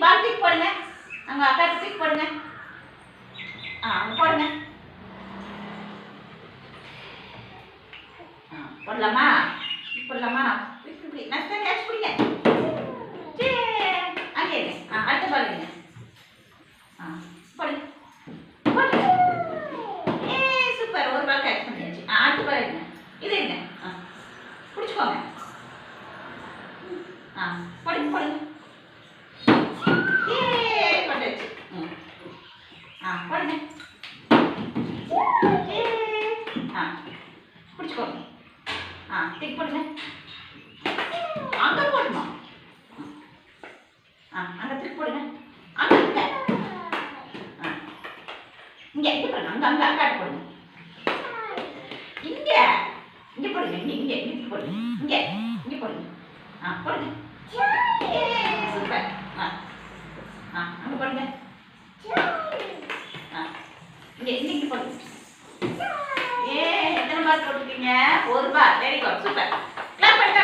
பால் தூக்கி போடுங்க. அங்க அக்கா தூக்கி போடுங்க. ஆ போடுங்க. போடலாமா? போடலாமா? இப்படி இப்படி நஷ்டா கேட்ச் பிடிங்க. அங்கே ஆ அடுத்த பால் இருங்க ஆ போடுங்க போடுங்க ஏ சூப்பர் ஒரு பால் கேட்ச் பண்ணியாச்சு. ஆ அடுத்த பால் இது இருங்க ஆ பிடிச்சிக்கோங்க. ஆ போடுங்க போடுங்க ஏ போட்டாச்சு ம் ஆ போடுங்க ஏ ஆ பிடிச்சிக்கோங்க ஆ டிக் போடுங்க. அங்கே போடணும் ஆ அங்கே திருப்பி போடுங்க. அங்கே இங்கே. ஆ இங்கே இங்கே போடுங்க. அங்கே அங்கே அக்காட்ட போடுங்க. இங்கே. இங்கே போடுங்க. இங்கே இங்கே இங்கே போடுங்க. இங்கே இங்கே போடுங்க. ஆ போடுங்க. சூப்பர். ஆ ஆ அங்கே போடுங்க. ஆ இங்கே இங்கே இங்கே போடுங்க. எத்தனை பால் ஒரு ball very good super clap பண்ணிட்டா